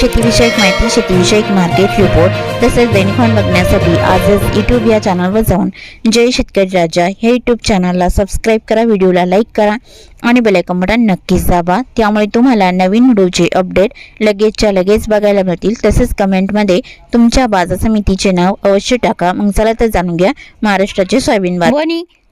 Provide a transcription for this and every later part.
शेतीविषयक माहिती शेतीविषयक मार्केट रिपोर्ट तसेच दैनिकॉन बघण्यासाठी आजच यूट्यूब या चॅनलवर जाऊन जय शेतकरी राजा हे यूट्यूब चॅनलला सबस्क्राईब करा व्हिडिओला लाईक करा आणि बेलायकन बटन नक्कीच दाबा. त्यामुळे तुम्हाला नवीन व्हिडिओचे अपडेट लगेचच्या लगेच बघायला मिळतील. तसेच कमेंटमध्ये तुमच्या बाजार समितीचे नाव अवश्य टाका. मग चला तर जाणून घ्या महाराष्ट्राचे सोयाबीन बाग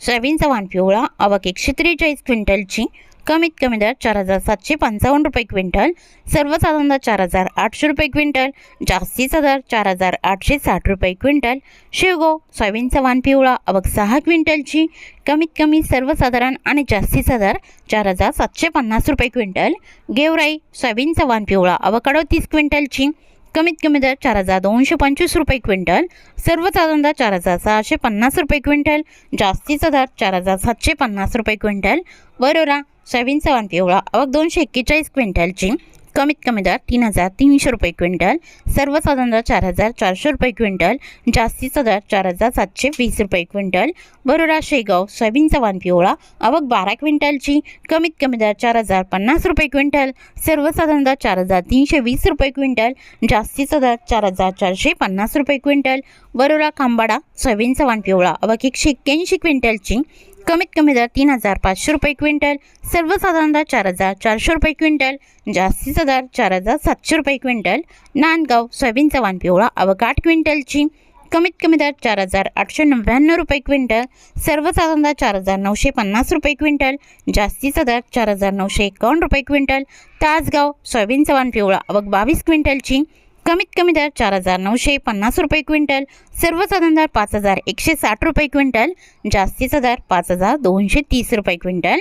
सोयाबीनचा वाण पिवळा अवक एकशे त्रेचाळीस क्विंटलची कमीत कमी दर चार हजार सातशे पंचावन्न रुपये क्विंटल सर्वसाधारण दर चार हजार आठशे रुपये क्विंटल जास्तीचा दर चार हजार आठशे साठ रुपये क्विंटल शेवगो सोयाबीनचा वाण पिवळा आवक सहा क्विंटलची कमीत कमी सर्वसाधारण आणि जास्तीचा दर चार हजार सातशे पन्नास रुपये क्विंटल गेवराई सोयाबीनचा वाण पिवळा आवक तीस क्विंटलची कमीत कमी दर चार हजार दोनशे पंचवीस रुपये क्विंटल. सर्वसाधारण दर चार हजार सहाशे पन्नास रुपये क्विंटल. जास्तीचा दर चार हजार सातशे पन्नास रुपये क्विंटल. वरोरा सोयाबीनचा वाण पिवळा अवघ दोनशे एक्केचाळीस क्विंटलची कमीत कमी दर तीन हजार तीनशे रुपये क्विंटल सर्वसाधारण दर चार हजार चारशे रुपये क्विंटल जास्तीचा दर चार हजार सातशे वीस रुपये क्विंटल. बरोडा शेगाव सोयाबीनचा वाण पिवळा आवक बारा क्विंटलची कमीत कमी दर चार हजार पन्नास रुपये क्विंटल सर्वसाधारण दर चार हजार तीनशे वीस रुपये क्विंटल जास्तीचा दर चार हजार चारशे पन्नास रुपये क्विंटल. बरोडा खांबाडा सोयाबीनचा वाण पिवळा आवक एकशे एक्क्याऐंशी क्विंटलची कमीत कमी दर तीन हजार पाचशे रुपये क्विंटल सर्वसाधारण दर चार हजार चारशे रुपये क्विंटल जास्तीचा दर चार हजार सातशे रुपये क्विंटल नांदगाव सोयाबीनचा वाण पिवळा आवक आठ क्विंटलची कमीत कमी दर चार हजार आठशे नव्याण्णव रुपये क्विंटल सर्वसाधारण दर चार हजार नऊशे पन्नास रुपये क्विंटल जास्तीचा दर चार हजार नऊशे एकावन्न रुपये क्विंटल तासगाव सोयाबीनचा वाण पिवळा अवघ बावीस क्विंटलची कमीत कमी दर चार हजार नऊशे पन्नास रुपये क्विंटल सर्वसाधारण दर पाच हजार एकशे साठ रुपये क्विंटल जास्तीचा दर पाच हजार दोनशे तीस रुपये क्विंटल.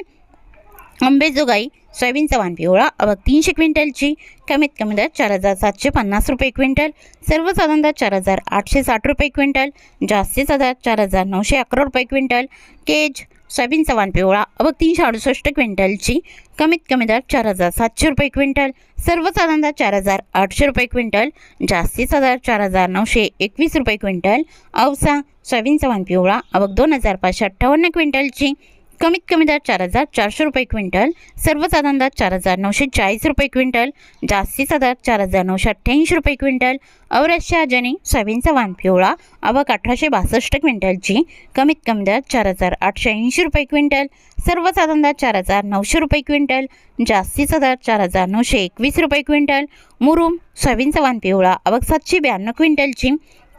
अंबेजोगाई सोयाबीनचा वाण पिवळा अवघ तीनशे क्विंटलची कमीत कमी दर चार हजार सातशे पन्नास रुपये क्विंटल. सर्वसाधारण दर चार हजार आठशे साठ रुपये क्विंटल. जास्तीचा दर चार हजार नऊशे अकरा रुपये क्विंटल. केज सोयाबीनचा वाण पिवळा अवघ तीनशे अडुसष्ट क्विंटलची कमीत कमी दर चार हजार सातशे रुपये क्विंटल. सर्वसाधारण दर चार हजार आठशे रुपये क्विंटल. जास्तीचा दर चार हजार नऊशे एकवीस रुपये क्विंटल. औसा सोयाबीनचा वाण पिवळा अवघ दोन हजार पाचशे अठ्ठावन्न क्विंटलची कमीत कमी दर चार हजार चारशे रुपये क्विंटल सर्वसाधारण दर चार हजार नऊशे चाळीस रुपये क्विंटल जास्तीचा दर चार हजार नऊशे अठ्ठ्याऐंशी रुपये क्विंटल औरसच्या जनी सोयाबीनचा वाण पिवळा आवक अठराशे बासष्ट क्विंटलची कमीत कमी दर चार हजार आठशे ऐंशी रुपये क्विंटल सर्वसाधारण दर चार हजार नऊशे रुपये क्विंटल जास्तीचा दर चार हजार नऊशे एकवीस रुपये क्विंटल मुरुम सोयाबीनचा वाण पिवळा आवक सातशे ब्याण्णव क्विंटलची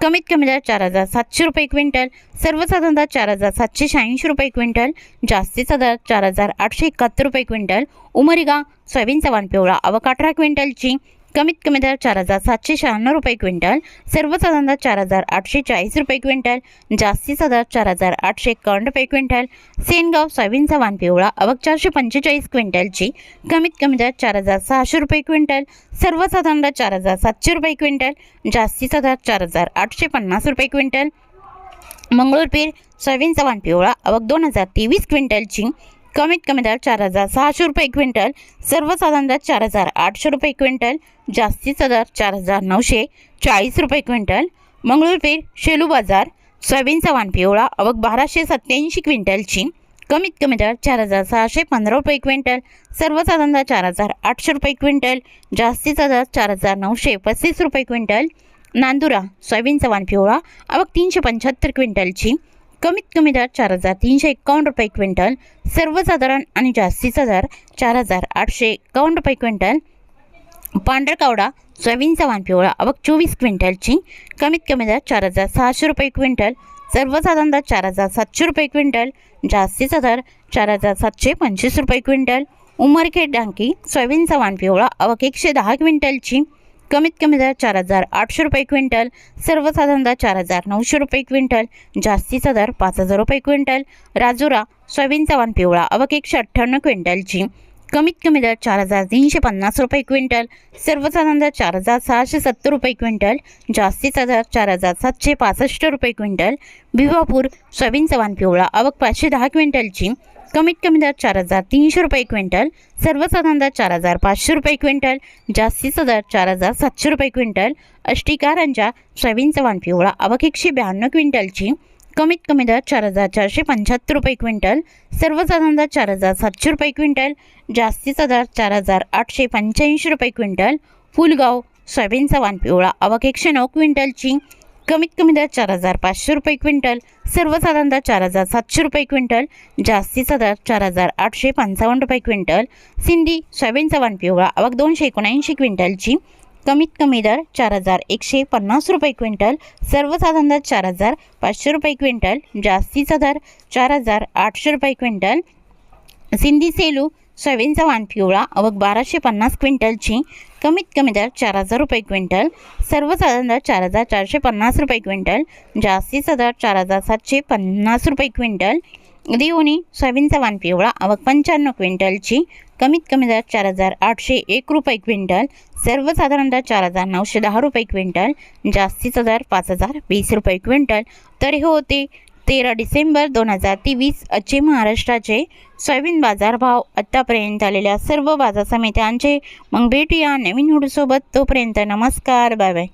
कमीत कमी दर चार हजार सातशे रुपये क्विंटल सर्वसाधारण दर चार हजार सातशे शहाऐंशी रुपये क्विंटल जास्तीचा दर चार हजार आठशे एकाहत्तर रुपये क्विंटल उमरिगा सोयाबीनचा वाण पिवळा अवकाठरा अठरा क्विंटलची कमीत कमी दर चार हजार सातशे शहाण्णव रुपये क्विंटल सर्वसाधारण दर चार हजार आठशे चाळीस रुपये क्विंटल जास्तीचा दर चार हजार आठशे एकावन्न रुपये क्विंटल सेनगाव सोयाबीनचा वाण पिवळा आवक चारशे पंचेचाळीस क्विंटलची कमीत कमी दर चार हजार सहाशे रुपये क्विंटल सर्वसाधारण दर चार हजार सातशे रुपये क्विंटल जास्तीचा दर चार हजार आठशे पन्नास रुपये क्विंटल. मंगळूरपीर सोयाबीनचा वाण पिवळा आवक दोन हजार तेवीस क्विंटलची कमीत कमी दर चार हजार सहाशे रुपये क्विंटल सर्वसाधारण दर चार हजार आठशे रुपये क्विंटल जास्तीचा दर चार हजार नऊशे चाळीस रुपये क्विंटल मंगळूरपीर शेलू बाजार सोयाबीनचा वाण पिवळा अवघ बाराशे सत्त्याऐंशी क्विंटलची कमीत कमी दर चार हजार सहाशे पंधरा रुपये क्विंटल सर्वसाधारण दर चार हजार आठशे रुपये क्विंटल जास्तीचा दर चार हजार नऊशे पस्तीस रुपये क्विंटल नांदुरा सोयाबीनचा वाण पिवळा अवघ तीनशे पंच्याहत्तर क्विंटलची कमीत कमी दर चार हजार तीनशे एकावन्न रुपये क्विंटल सर्वसाधारण आणि जास्तीचा दर चार हजार आठशे एकावन्न रुपये क्विंटल. पांढरकावडा सोयाबीनचा वाण पिवळा अवघ चोवीस क्विंटलची कमीत कमी दर चार हजार सहाशे रुपये क्विंटल सर्वसाधारण दर चार हजार सातशे रुपये क्विंटल जास्तीचा दर चार हजार सातशे पंचवीस रुपये क्विंटल. उमरखेड डांकी सोयाबीनचा वाण पिवळा अवघ एकशे दहा क्विंटलची कमीत कमी दर चार हजार आठशे रुपये क्विंटल सर्वसाधारण दर चार हजार नऊशे रुपये क्विंटल जास्तीचा दर पाच हजार रुपये क्विंटल राजुरा सोयाबीनचा वाण पिवळा अवक एकशे अठ्ठ्याण्णव क्विंटलची. कमीत कमी दर चार हजार तीनशे पन्नास रुपये क्विंटल सर्वसाधारण दर चार हजार सहाशे सत्तर रुपये क्विंटल जास्तीचा दर चार हजार सातशे पासष्ट रुपये क्विंटल भिवापूर सोयाबीनचा वाण पिवळा अवक पाचशे दहा क्विंटलची. कमीत कमी दर चार हजार तीनशे रुपये क्विंटल सर्वसाधारण दर चार हजार पाचशे रुपये क्विंटल जास्तीचा दर चार हजार सातशे रुपये क्विंटल अष्टिकारांच्या सोयाबीनचा वाण पिवळा आवक एकशे ब्याण्णव क्विंटलची कमीत कमी दर चार हजार चारशे पंच्याहत्तर रुपये क्विंटल सर्वसाधारण दर चार हजार सातशे रुपये क्विंटल जास्तीचा दर चार हजार आठशे पंच्याऐंशी रुपये क्विंटल फुलगाव सोयाबीनचा वाण पिवळा आवक एकशे नऊ क्विंटलची कमीत कमी दर चार हजार पाचशे रुपये क्विंटल सर्वसाधारण दर चार हजार सातशे रुपये क्विंटल जास्तीचा दर चार हजार आठशे पंचावन्न रुपये क्विंटल. सिंधी सोयाबीनचा वाण पिवळा आवक दोनशे एकोणऐंशी क्विंटलची. कमीत कमी दर चार हजार एकशे पन्नास रुपये क्विंटल. सर्वसाधारण दर चार हजार पाचशे रुपये क्विंटल जास्तीचा दर चार हजार आठशे रुपये क्विंटल. सिंधी सेलू सोयाबीनचा वाण पिवळा अवघ बाराशे पन्नास क्विंटलची कमीत कमी दर चार हजार रुपये क्विंटल. सर्वसाधारण दर चार हजार चारशे पन्नास रुपये क्विंटल. जास्तीचा दर चार हजार सातशे पन्नास रुपये क्विंटल. देवणी सोयाबीनचा वाण पिवळा अवघ पंच्याण्णव क्विंटलची कमीत कमी दर चार हजार आठशे एक रुपये क्विंटल. सर्वसाधारण दर चार हजार नऊशे दहा रुपये क्विंटल. जास्तीचा दर पाच हजार वीस रुपये क्विंटल. तर हे होते तेरा डिसेंबर दोन हजार तेवीस आजचे महाराष्ट्राचे सोयाबीन बाजारभाव आत्तापर्यंत आलेल्या सर्व बाजार समित्यांचे मग भेटूया नवीन हुडसोबत तोपर्यंत नमस्कार बाय बाय.